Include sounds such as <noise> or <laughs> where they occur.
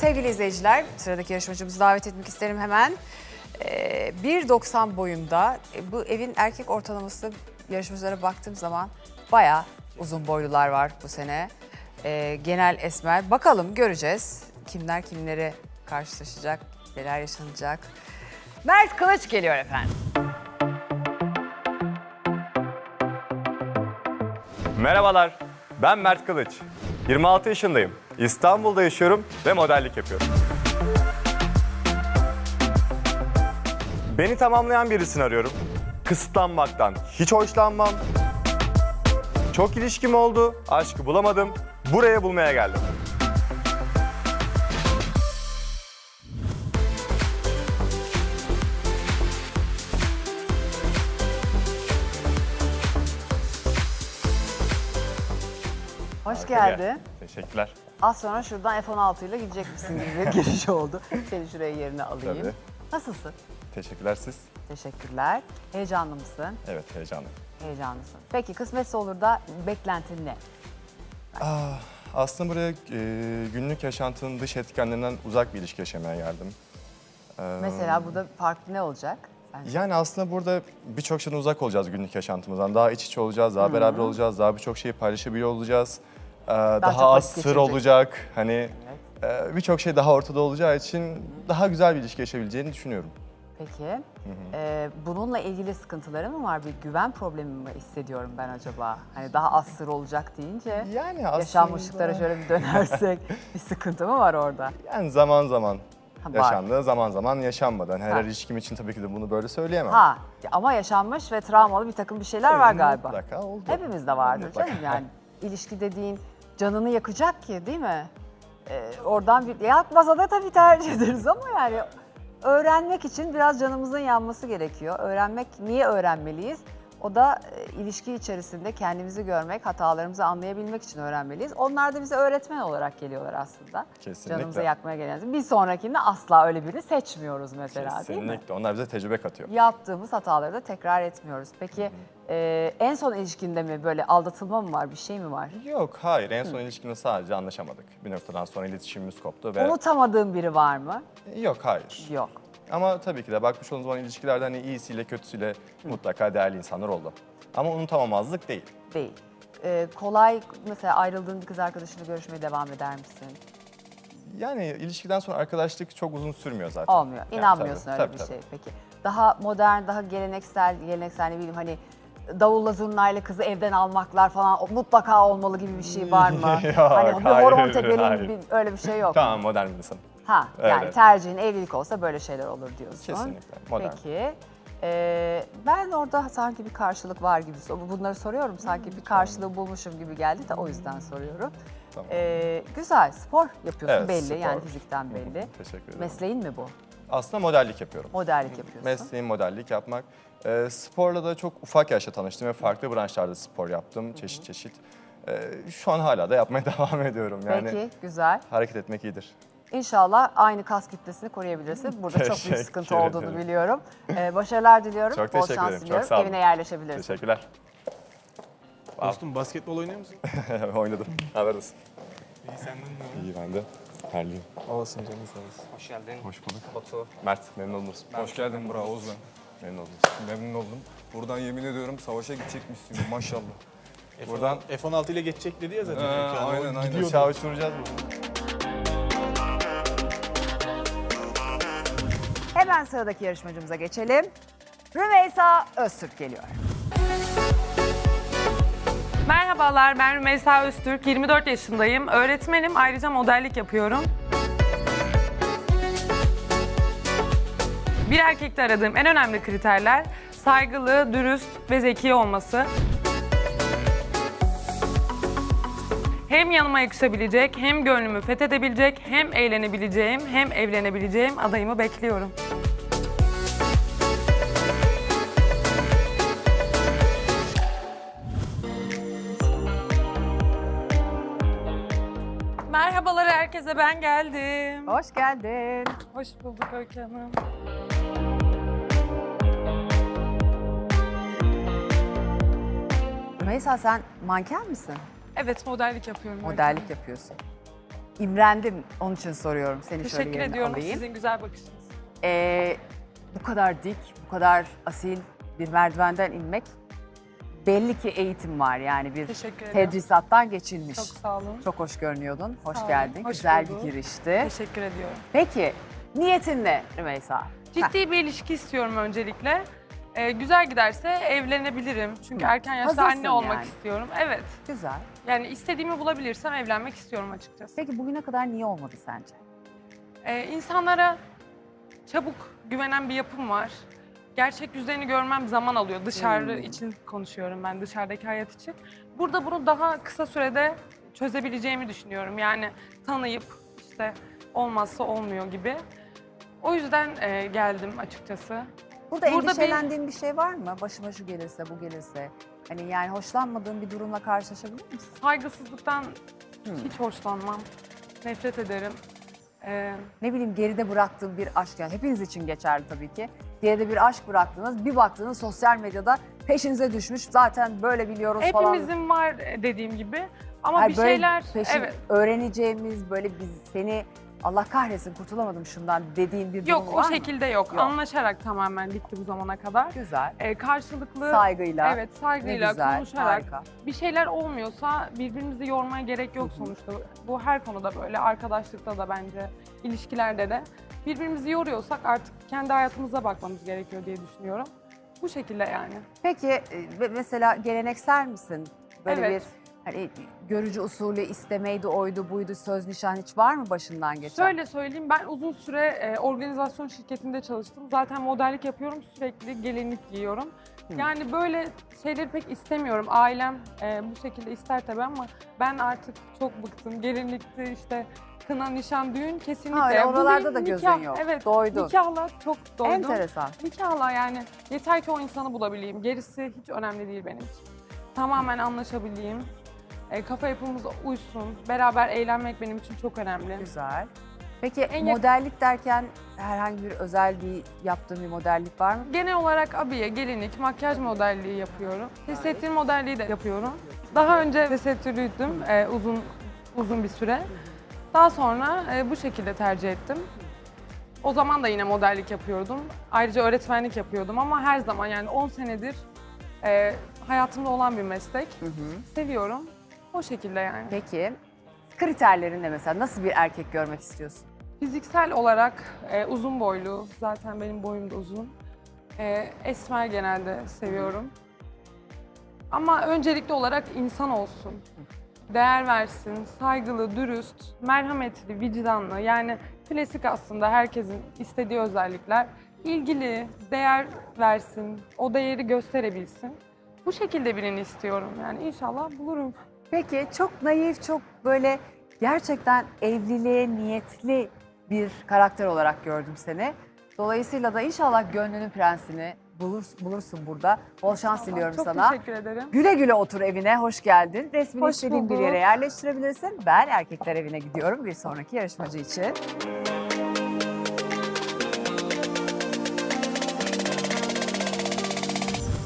sevgili izleyiciler, sıradaki yarışmacımızı davet etmek isterim hemen. Ee, 1.90 boyunda, e, bu evin erkek ortalaması yarışmacılara baktığım zaman bayağı uzun boylular var bu sene. Ee, genel esmer. Bakalım göreceğiz kimler kimleri karşılaşacak, neler yaşanacak. Mert Kılıç geliyor efendim. Merhabalar, ben Mert Kılıç. 26 yaşındayım. İstanbul'da yaşıyorum ve modellik yapıyorum. Beni tamamlayan birisini arıyorum. Kısıtlanmaktan hiç hoşlanmam. Çok ilişkim oldu, aşkı bulamadım. Buraya bulmaya geldim. Hoş geldin. Teşekkürler. Az sonra şuradan F-16 ile gidecek misin gibi bir giriş oldu. Seni şuraya yerine alayım. Tabii. Nasılsın? Teşekkürler siz. Teşekkürler. Heyecanlı mısın? Evet, heyecanlı. Heyecanlısın. Peki kısmetse olur da beklentin ne? Aslında buraya e, günlük yaşantının dış etkenlerinden uzak bir ilişki yaşamaya geldim. Mesela burada farklı ne olacak? Sence? Yani aslında burada birçok şeyden uzak olacağız günlük yaşantımızdan. Daha iç içe olacağız, daha beraber olacağız, daha birçok şeyi paylaşabiliyor olacağız. Ee, daha çok az sır olacak. Hani e, birçok şey daha ortada olacağı için daha güzel bir ilişki yaşayabileceğini düşünüyorum. Peki. Ee, bununla ilgili sıkıntıları mı var? Bir güven problemi mi hissediyorum ben acaba? Hani daha az sır olacak deyince Yani aslında... yaşanmışlıklara şöyle bir dönersek <laughs> bir sıkıntı mı var orada? Yani zaman zaman Ha, var. yaşandı, zaman zaman yaşanmadı. Hani her Ha. ilişkim için tabii ki de bunu böyle söyleyemem. Ha ama yaşanmış ve travmalı bir takım bir şeyler var galiba. Mutlaka oldu. Hepimizde vardır Mutlaka. canım yani. ilişki dediğin canını yakacak ki değil mi? Ee, oradan bir yakmasa da tabii tercih ederiz ama yani öğrenmek için biraz canımızın yanması gerekiyor. Öğrenmek niye öğrenmeliyiz? O da e, ilişki içerisinde kendimizi görmek, hatalarımızı anlayabilmek için öğrenmeliyiz. Onlar da bize öğretmen olarak geliyorlar aslında. Kesinlikle. Canımızı yakmaya gelen. Bir sonrakinde asla öyle birini seçmiyoruz mesela değil mi? Kesinlikle. Onlar bize tecrübe katıyor. yaptığımız hataları da tekrar etmiyoruz. Peki e, en son ilişkinde mi böyle aldatılma mı var, bir şey mi var? Yok, hayır. En son ilişkimde sadece anlaşamadık. Bir noktadan sonra iletişimimiz koptu ve... Unutamadığın biri var mı? Yok, hayır. Yok. Ama tabii ki de bakmış olduğunuz zaman ilişkilerde hani iyisiyle kötüsüyle mutlaka değerli insanlar oldu. Ama unutamamazlık değil. Değil. E, kolay mesela ayrıldığın bir kız arkadaşıyla görüşmeye devam eder misin? Yani ilişkiden sonra arkadaşlık çok uzun sürmüyor zaten. Olmuyor. Yani İnanmıyorsun tabii, öyle tabii, bir tabii. şey. Peki. Daha modern, daha geleneksel, geleneksel ne bileyim hani davulla zurnayla kızı evden almaklar falan o- mutlaka olmalı gibi bir şey var mı? <laughs> Yok, hani bir hayır, hayır. bir- öyle bir şey yok. mu? Tamam modern bir insan. Ha yani Evet. tercihin evlilik olsa böyle şeyler olur diyorsun. Kesinlikle, modern. Peki. Ee, ben orada sanki bir karşılık var gibi bunları soruyorum sanki bir karşılığı bulmuşum gibi geldi de o yüzden soruyorum. Tamam. Ee, güzel spor yapıyorsun Evet, belli spor. yani fizikten belli. Teşekkür ederim. Mesleğin mi bu? Aslında modellik yapıyorum. Modellik yapıyorsun. Mesleğim modellik yapmak. Ee, sporla da çok ufak yaşta tanıştım ve farklı branşlarda spor yaptım. Çeşit çeşit. Ee, şu an hala da yapmaya <laughs> devam ediyorum. Yani Peki güzel. hareket etmek iyidir. İnşallah aynı kas kütlesini koruyabilirsin. Burada çok büyük Teşekkür sıkıntı olduğunu ederim. biliyorum. Ee, başarılar diliyorum. Çok Bol teşekkür şans ederim. Çok diliyorum. sağ olun. Evine yerleşebilirsin. Teşekkürler. Dostum basketbol oynuyor musun? <laughs> Oynadım. Haber olsun. İyi senden ne İyi ben de. Terliyim. Olasın canım sağ olasın. Hoş geldin. Hoş bulduk. Batu. Mert memnun oldum. Hoş geldin bravo Ozan. Memnun oldum. Memnun oldum. Buradan yemin ediyorum savaşa gidecekmişsin maşallah. F- Buradan- F-16 ile geçecek dedi ya zaten. Ee, Yani o aynen, aynen. gidiyordu. Uçağı uçuracağız mı? Hemen sıradaki yarışmacımıza geçelim. Rümeysa Öztürk geliyor. Merhabalar, ben Rümeysa Öztürk, 24 yaşındayım. Öğretmenim, ayrıca modellik yapıyorum. Bir erkekte aradığım en önemli kriterler saygılı, dürüst ve zeki olması. Hem yanıma yakışabilecek, hem gönlümü fethedebilecek, hem eğlenebileceğim, hem evlenebileceğim adayımı bekliyorum. Merhabalar herkese, ben geldim. Hoş geldin. Hoş bulduk Öykü Hanım. Rümeysa sen manken misin? Evet, modellik yapıyorum. Öykü Modellik yapıyorsun. imrendim. Onun için soruyorum. Seni şöyle Teşekkür yerine ediyorum alayım. sizin güzel bakışınız. Ee, bu kadar dik, bu kadar asil bir merdivenden inmek belli ki eğitim var yani bir Teşekkür ederim. tedrisattan geçilmiş. Çok sağ olun. Çok hoş görünüyordun. Hoş Sağ olun. geldin. Hoş Güzel bulduk. bir girişti. Teşekkür ediyorum. Peki niyetin ne Rümeysa? Ciddi bir ilişki istiyorum öncelikle. Ee, güzel giderse evlenebilirim. Çünkü Hı. erken yaşta Hazırsın anne olmak yani. istiyorum. Evet. Güzel. Yani istediğimi bulabilirsem evlenmek istiyorum açıkçası. Peki bugüne kadar niye olmadı sence? Ee, insanlara çabuk güvenen bir yapım var. Gerçek yüzlerini görmem zaman alıyor. Dışarı Hmm. için konuşuyorum ben, dışarıdaki hayat için. Burada bunu daha kısa sürede çözebileceğimi düşünüyorum. Yani tanıyıp işte olmazsa olmuyor gibi. O yüzden e, geldim açıkçası. Burada, Burada bir- endişelendiğin bir... şey var mı? Başıma şu gelirse, bu gelirse. Hani yani hoşlanmadığın bir durumla karşılaşabilir misin? Saygısızlıktan Hmm. hiç hoşlanmam. Nefret ederim. Ee, Ne bileyim geride bıraktığın bir aşk yani hepiniz için geçerli tabii ki. Geride bir aşk bıraktınız, bir baktığınız sosyal medyada peşinize düşmüş. Zaten böyle biliyoruz falan. hepimizin var dediğim gibi. Ama Hayır, bir böyle şeyler peşin evet. öğreneceğimiz böyle biz seni Allah kahretsin kurtulamadım şundan dediğin bir durum Yok var o mı? şekilde yok. Yok. Anlaşarak tamamen gitti bu zamana kadar. Güzel. Ee, karşılıklı Saygıyla. evet Ne saygıyla güzel, konuşarak harika. bir şeyler olmuyorsa birbirimizi yormaya gerek yok sonuçta. Bu her konuda böyle arkadaşlıkta da bence ilişkilerde de birbirimizi yoruyorsak artık kendi hayatımıza bakmamız gerekiyor diye düşünüyorum. Bu şekilde yani. Peki e, mesela geleneksel misin? Böyle Evet. bir hani görücü usulü istemeydi, oydu, buydu, söz nişan hiç var mı başından geçen? Şöyle söyleyeyim ben uzun süre e, organizasyon şirketinde çalıştım. Zaten modellik yapıyorum sürekli gelinlik giyiyorum. Yani böyle şeyleri pek istemiyorum. Ailem e, bu şekilde ister tabii ama ben artık çok bıktım. Gelinlikti işte kına, nişan, düğün kesinlikle. Ha, öyle Bu oralarda da gözün yok. Evet. Doydun. Nikahla çok doydum. Enteresan. Nikahla yani yeter ki o insanı bulabileyim. Gerisi hiç önemli değil benim için. Tamamen anlaşabileyim. E, kafa yapımız uysun. Beraber eğlenmek benim için çok önemli. Güzel. Peki En yak- modellik derken herhangi bir özel bir yaptığın bir modellik var mı? Genel olarak abiye, gelinlik, makyaj modelliği yapıyorum. Tesettür modelliği de yapıyorum. Daha önce tesettürlüydüm e, uzun uzun bir süre. Daha sonra e, bu şekilde tercih ettim. O zaman da yine modellik yapıyordum. Ayrıca öğretmenlik yapıyordum ama her zaman yani 10 senedir e, hayatımda olan bir meslek. Seviyorum. O şekilde yani. Peki kriterlerin ne mesela? Nasıl bir erkek görmek istiyorsun? Fiziksel olarak e, uzun boylu, zaten benim boyum da uzun. E, esmer genelde seviyorum. Ama öncelikli olarak insan olsun. Değer versin, saygılı, dürüst, merhametli, vicdanlı. Yani klasik aslında herkesin istediği özellikler. İlgili, değer versin, o değeri gösterebilsin. Bu şekilde birini istiyorum yani inşallah bulurum. Peki çok naif, çok böyle gerçekten evliliğe niyetli bir karakter olarak gördüm seni. Dolayısıyla da inşallah gönlünün prensini bulur, bulursun burada. Bol şans diliyorum Çok sana. teşekkür ederim. Güle güle otur evine, hoş geldin. Resmini Hoş istediğin bir bulduk. yere yerleştirebilirsin. Ben erkekler evine gidiyorum bir sonraki yarışmacı için.